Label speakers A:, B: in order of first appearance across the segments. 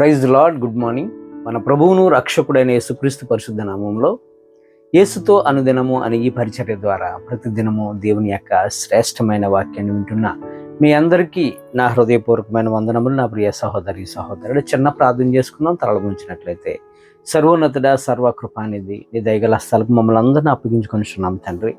A: Praise lord good morning. మన ప్రభువును రక్షకుడైన యేసుక్రీస్తు పరిశుద్ధ నామంలో యేసుతో అనుదినము అనే ఈ పరిచర్య ద్వారా ప్రతిదినము దేవుని యొక్క శ్రేష్టమైన వాక్యాన్ని వింటున్న మీ అందరికీ నా హృదయపూర్వకమైన వందనములు నా ప్రియ సహోదరి సహోదరుడు చిన్న ప్రార్థన చేసుకుందాం. తలగుంచినట్లయితే సర్వోన్నతుడ సర్వకృపానిది నీ దయగల స్థలకు మమ్మల్ని అందరినీ అప్పగించుకొని తండ్రి.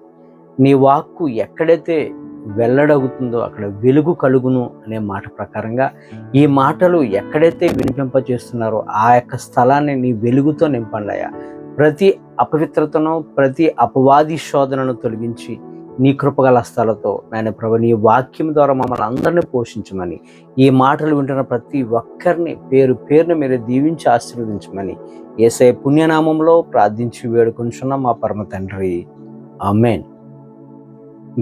A: నీ వాక్కు ఎక్కడైతే వెల్లడవుతుందో అక్కడ వెలుగు కలుగును అనే మాట ప్రకారంగా ఈ మాటలు ఎక్కడైతే వినిపింప చేస్తున్నారో ఆ యొక్క స్థలాన్ని నీ వెలుగుతో నింపండాయా ప్రతి అపవిత్రతను ప్రతి అపవాది శోధనను తొలగించి నీ కృపగల స్థలతో నాయన ప్రభు నీ వాక్యం ద్వారా మమ్మల్ని అందరినీ పోషించమని ఈ మాటలు వింటున్న ప్రతి ఒక్కరిని పేరు పేరును మీరు దీవించి ఆశీర్వదించమని ఏసై పుణ్యనామంలో ప్రార్థించి వేడుకొంచున్నాం మా పరమ తండ్రి. ఆమెన్.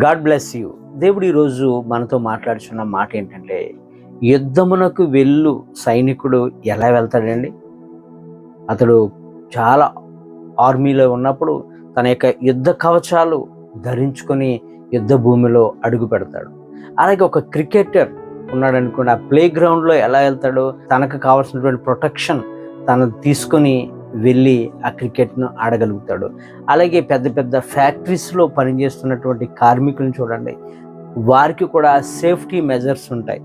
A: God bless you. దేవుడు ఈరోజు మనతో మాట్లాడుచున్న మాట ఏంటంటే యుద్ధమునకు వెళ్ళు సైనికుడు ఎలా వెళ్తాడండి? అతడు చాలా ఆర్మీలో ఉన్నప్పుడు తన యొక్క యుద్ధ కవచాలు ధరించుకొని యుద్ధ భూమిలో అడుగు పెడతాడు. అలాగే ఒక క్రికెటర్ ఉన్నాడు అనుకోండి ఆ ప్లే గ్రౌండ్లో ఎలా వెళ్తాడో తనకు కావాల్సినటువంటి ప్రొటెక్షన్ తను తీసుకొని వెళ్ళి ఆ క్రికెట్ను ఆడగలుగుతాడు. అలాగే పెద్ద పెద్ద ఫ్యాక్టరీస్లో పనిచేస్తున్నటువంటి కార్మికులను చూడండి. వారికి కూడా సేఫ్టీ మెజర్స్ ఉంటాయి.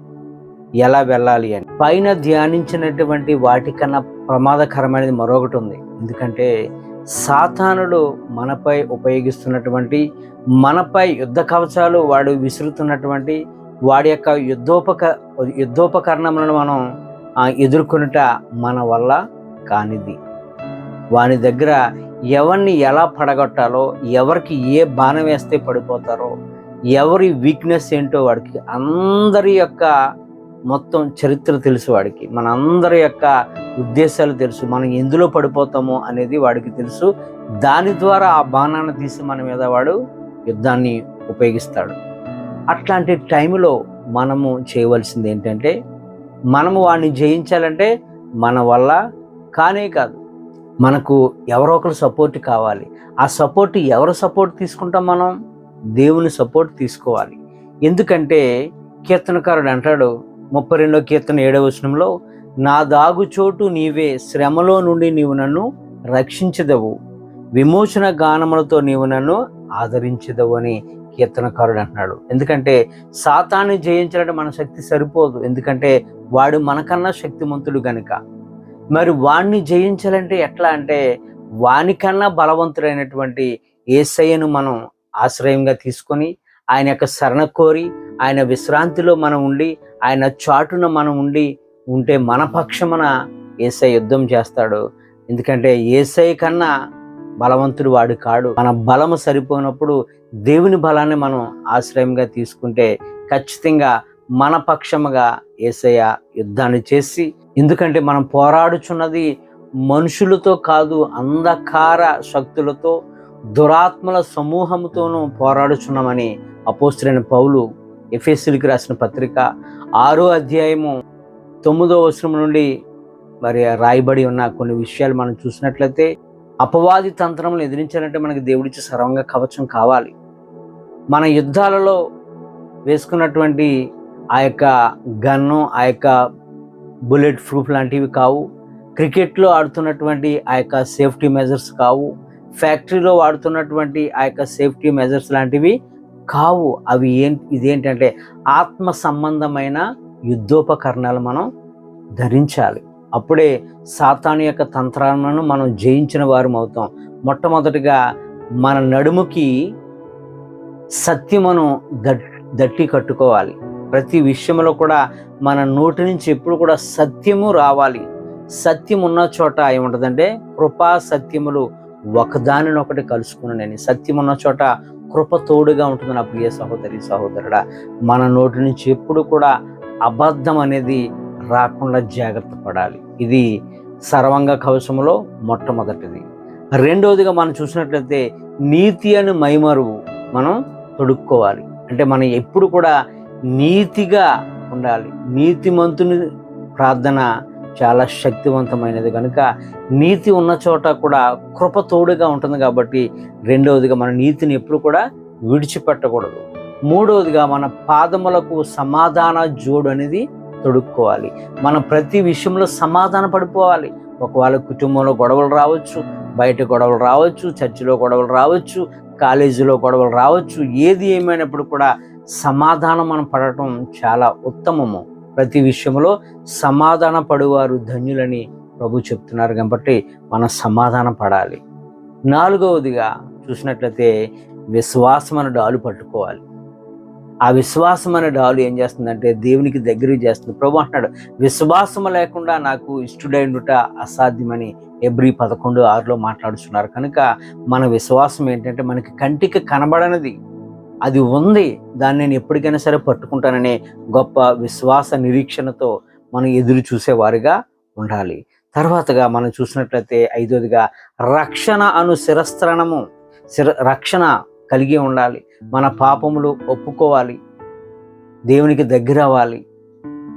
A: ఎలా వెళ్ళాలి అని. పైన ధ్యానించినటువంటి వాటికన్నా ప్రమాదకరమైనది మరొకటి ఉంది. ఎందుకంటే సాతానుడు మనపై ఉపయోగిస్తున్నటువంటి మనపై యుద్ధ కవచాలు వాడు విసురుతున్నటువంటి వాడి యొక్క యుద్ధోపక యుద్ధోపకరణములను మనం ఎదుర్కొనుట మన వల్ల కానిది. వాని దగ్గర ఎవరిని ఎలా పడగొట్టాలో ఎవరికి ఏ బాణం వేస్తే పడిపోతారో ఎవరి వీక్నెస్ ఏంటో వాడికి అందరి యొక్క మొత్తం చరిత్ర తెలుసు వాడికి. మన అందరి యొక్క ఉద్దేశాలు తెలుసు మనం ఎందులో పడిపోతామో అనేది వాడికి తెలుసు. దాని ద్వారా ఆ బాణాన్ని తీసి మన మీద వాడు యుద్ధాన్ని ఉపయోగిస్తాడు. అట్లాంటి టైంలో మనము చేయవలసింది ఏంటంటే మనము వాడిని జయించాలంటే మన వల్ల కానే కాదు. మనకు ఎవరో ఒకరు సపోర్ట్ కావాలి. ఆ సపోర్ట్ ఎవరు సపోర్ట్ తీసుకుంటాం మనం? దేవుని సపోర్ట్ తీసుకోవాలి. ఎందుకంటే కీర్తనకారుడు అంటాడు ముప్పై రెండో కీర్తన ఏడవ వచనంలో నా దాగు చోటు నీవే శ్రమలో నుండి నీవు నన్ను రక్షించదవు. విమోచన గానములతో నీవు నన్ను ఆదరించదవు అని కీర్తనకారుడు అంటున్నాడు. ఎందుకంటే సాతాన్ని జయించాలంటే మన శక్తి సరిపోదు. ఎందుకంటే వాడు మనకన్నా శక్తిమంతుడు గనుక. మరి వాణ్ణి జయించాలంటే ఎట్లా అంటే వానికన్నా బలవంతుడైనటువంటి ఏసయ్యను మనం ఆశ్రయంగా తీసుకొని ఆయన యొక్క శరణ కోరి ఆయన విశ్రాంతిలో మనం ఉండి ఆయన చాటున మనం ఉండి ఉంటే మన పక్షమున ఏసై యుద్ధం చేస్తాడు. ఎందుకంటే ఏసై కన్నా బలవంతుడు వాడు కాడు. మన బలము సరిపోయినప్పుడు దేవుని బలాన్ని మనం ఆశ్రయంగా తీసుకుంటే ఖచ్చితంగా మన పక్షముగా ఏసయ్య యుద్ధాన్ని చేసి ఎందుకంటే మనం పోరాడుచున్నది మనుషులతో కాదు అంధకార శక్తులతో దురాత్మల సమూహంతోనూ పోరాడుచున్నామని అపోస్తులైన పౌలు ఎఫ్ఎస్సీలకి రాసిన పత్రిక ఆరో అధ్యాయము తొమ్మిదో వచనం నుండి మరి రాయబడి ఉన్న కొన్ని విషయాలు మనం చూసినట్లయితే అపవాది తంత్రములు ఎదిరించాలంటే మనకి దేవుడిచ్చే సర్వంగా కవచం కావాలి. మన యుద్ధాలలో వేసుకున్నటువంటి ఆ యొక్క గన్ను ఆ యొక్క బుల్లెట్ ప్రూఫ్ లాంటివి కావు. క్రికెట్లో ఆడుతున్నటువంటి ఆ యొక్క సేఫ్టీ మెజర్స్ కావు. ఫ్యాక్టరీలో వాడుతున్నటువంటి ఆ యొక్క సేఫ్టీ మెజర్స్ లాంటివి కావు. అవి ఏం ఇదేంటంటే ఆత్మ సంబంధమైన యుద్ధోపకరణాలు మనం ధరించాలి. అప్పుడే సాతాను యొక్క తంత్రాలను మనం జయించిన వారం అవుతాం. మొట్టమొదటిగా మన నడుముకి సత్యమును దట్టి కట్టుకోవాలి. ప్రతి విషయంలో కూడా మన నోటి నుంచి ఎప్పుడు కూడా సత్యము రావాలి. సత్యం ఉన్న చోట ఏముంటుందంటే కృపా సత్యములు ఒకదానినొకటి కలుసుకున్నానని సత్యం ఉన్న చోట కృప తోడుగా ఉంటుంది నా ప్రియ సహోదరి సహోదరుడా మన నోటి నుంచి ఎప్పుడు కూడా అబద్ధం అనేది రాకుండా జాగ్రత్త పడాలి. ఇది సర్వంగ కవచములో మొట్టమొదటిది. రెండవదిగా మనం చూసినట్లయితే నీతి అని మైమరువు మనం తొడుక్కోవాలి. అంటే మనం ఎప్పుడు కూడా నీతిగా ఉండాలి. నీతిమంతుని ప్రార్థన చాలా శక్తివంతమైనది. కనుక నీతి ఉన్న చోట కూడా కృప తోడుగా ఉంటుంది కాబట్టి రెండవదిగా మన నీతిని ఎప్పుడు కూడా విడిచిపెట్టకూడదు. మూడవదిగా మన పాదములకు సమాధాన జోడు అనేది తొడుక్కోవాలి. మనం ప్రతి విషయంలో సమాధాన పడిపోవాలి. ఒకవేళ కుటుంబంలో గొడవలు రావచ్చు బయట గొడవలు రావచ్చు చర్చిలో గొడవలు రావచ్చు కాలేజీలో గొడవలు రావచ్చు ఏది ఏమైనప్పుడు కూడా సమాధానం మనం పడటం చాలా ఉత్తమము. ప్రతి విషయంలో సమాధాన పడువారు ధన్యులని ప్రభు చెప్తున్నారు కాబట్టి మనం సమాధానం పడాలి. నాలుగవదిగా చూసినట్లయితే విశ్వాసం అనే డాలు పట్టుకోవాలి. ఆ విశ్వాసం అనే డాలు ఏం చేస్తుందంటే దేవునికి దగ్గరికి చేస్తుంది. ప్రభు అంటున్నాడు విశ్వాసం లేకుండా నాకు ఇష్టడైనట అసాధ్యమని ఎబ్రి పదకొండు ఆరులో మాట్లాడుతున్నారు కనుక మన విశ్వాసం ఏంటంటే మనకి కంటికి కనబడనిది. అది ఉంది. దాన్ని నేను ఎప్పటికైనా సరే పట్టుకుంటాననే గొప్ప విశ్వాస నిరీక్షణతో మనం ఎదురు చూసేవారుగా ఉండాలి. తర్వాతగా మనం చూసినట్లయితే ఐదోదిగా రక్షణ అను శిరస్త్రణము శిర రక్షణ కలిగి ఉండాలి. మన పాపములు ఒప్పుకోవాలి. దేవునికి దగ్గర అవ్వాలి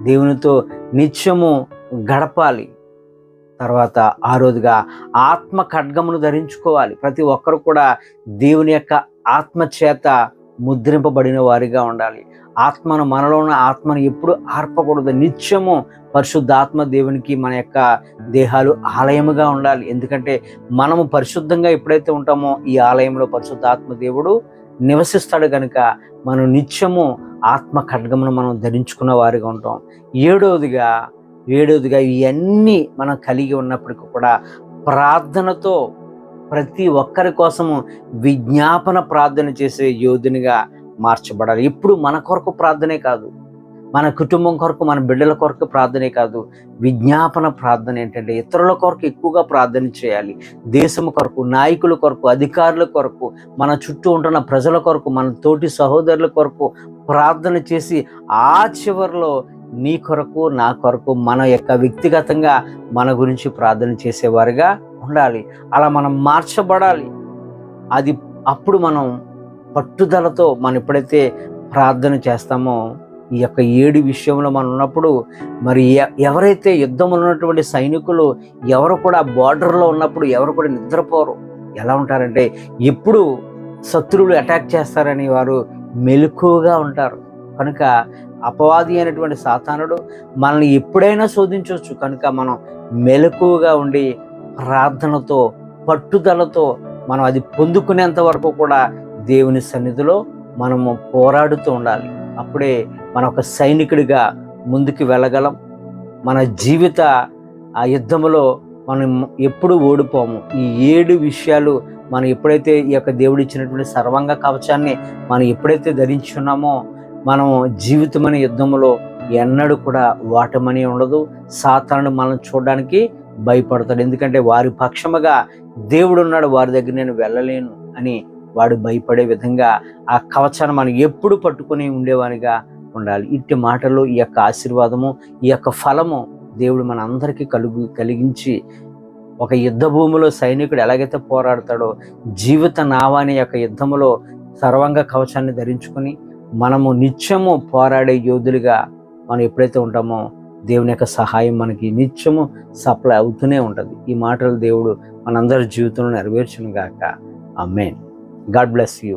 A: దేవునితో నిత్యము గడపాలి. తర్వాత ఆరోజుగా ఆత్మ ఖడ్గమును ధరించుకోవాలి. ప్రతి ఒక్కరు కూడా దేవుని యొక్క ఆత్మ చేత ముద్రింపబడిన వారిగా ఉండాలి. ఆత్మను మనలో ఉన్న ఆత్మను ఎప్పుడు ఆర్పకూడదు. నిత్యము పరిశుద్ధాత్మ దేవునికి మన యొక్క దేహాలు ఆలయముగా ఉండాలి. ఎందుకంటే మనము పరిశుద్ధంగా ఎప్పుడైతే ఉంటామో ఈ ఆలయంలో పరిశుద్ధాత్మ దేవుడు నివసిస్తాడు కనుక మనం నిత్యము ఆత్మ ఖడ్గమును మనం ధరించుకున్న వారిగా ఉంటాం. ఏడవదిగా ఏడవదిగా ఇవన్నీ మనం కలిగి ఉన్నప్పటికీ కూడా ప్రార్థనతో ప్రతి ఒక్కరి కోసము విజ్ఞాపన ప్రార్థన చేసే యోధునిగా మార్చబడాలి. ఇప్పుడు మన కొరకు ప్రార్థనే కాదు. మన కుటుంబం కొరకు మన బిడ్డల కొరకు ప్రార్థనే కాదు. విజ్ఞాపన ప్రార్థన ఏంటంటే ఇతరుల కొరకు ఎక్కువగా ప్రార్థన చేయాలి. దేశం కొరకు నాయకుల కొరకు అధికారుల కొరకు మన చుట్టూ ఉంటున్న ప్రజల కొరకు మన తోటి సహోదరుల కొరకు ప్రార్థన చేసి ఆ చివరిలో నీ కొరకు నా కొరకు మన యొక్క వ్యక్తిగతంగా మన గురించి ప్రార్థన చేసేవారుగా ఉండాలి. అలా మనం మార్చబడాలి. అది అప్పుడు మనం పట్టుదలతో మనం ఎప్పుడైతే ప్రార్థన చేస్తామో ఈ యొక్క ఏడు విషయంలో మనం ఉన్నప్పుడు మరి ఎ- ఎవరైతే యుద్ధంలో ఉన్నటువంటి సైనికులు ఎవరు కూడా బార్డర్లో ఉన్నప్పుడు ఎవరు కూడా నిద్రపోరు. ఎలా ఉంటారంటే ఎప్పుడు శత్రువులు అటాక్ చేస్తారని వారు మెలకువగా ఉంటారు. కనుక అపవాది అయినటువంటి సాతానుడు మనల్ని ఎప్పుడైనా శోధించవచ్చు. కనుక మనం మెలకువగా ఉండి ప్రార్థనతో పట్టుదలతో మనం అది పొందుకునేంత వరకు కూడా దేవుని సన్నిధిలో మనము పోరాడుతూ ఉండాలి. అప్పుడే మన ఒక సైనికుడిగా ముందుకు వెళ్ళగలం. మన జీవిత ఆ యుద్ధంలో మనం ఎప్పుడు ఓడిపోము. ఈ ఏడు విషయాలు మనం ఎప్పుడైతే ఈ యొక్క దేవుడు ఇచ్చినటువంటి సర్వంగ కవచాన్ని మనం ఎప్పుడైతే ధరించున్నామో మనం జీవితమనే యుద్ధంలో ఎన్నడూ కూడా వాటమని ఉండదు. సాతాను మనం చూడడానికి భయపడతాడు. ఎందుకంటే వారి పక్షముగా దేవుడు ఉన్నాడు వారి దగ్గర నేను వెళ్ళలేను అని వాడు భయపడే విధంగా ఆ కవచాన్ని మనం ఎప్పుడు పట్టుకొని ఉండేవానిగా ఉండాలి. ఇట్టి మాటలు ఈ యొక్క ఆశీర్వాదము ఈ యొక్క ఫలము దేవుడు మన అందరికీ కలుగు కలిగించి ఒక యుద్ధ భూమిలో సైనికుడు ఎలాగైతే పోరాడతాడో జీవిత నావాని యొక్క యుద్ధములో సర్వంగ కవచాన్ని ధరించుకొని మనము నిత్యము పోరాడే యోధులుగా మనం ఎప్పుడైతే ఉంటామో దేవుని యొక్క సహాయం మనకి నిత్యము సప్లై అవుతూనే ఉంటుంది. ఈ మాటలు దేవుడు మనందరి జీవితంలో నెరవేర్చును గాక. May God bless you.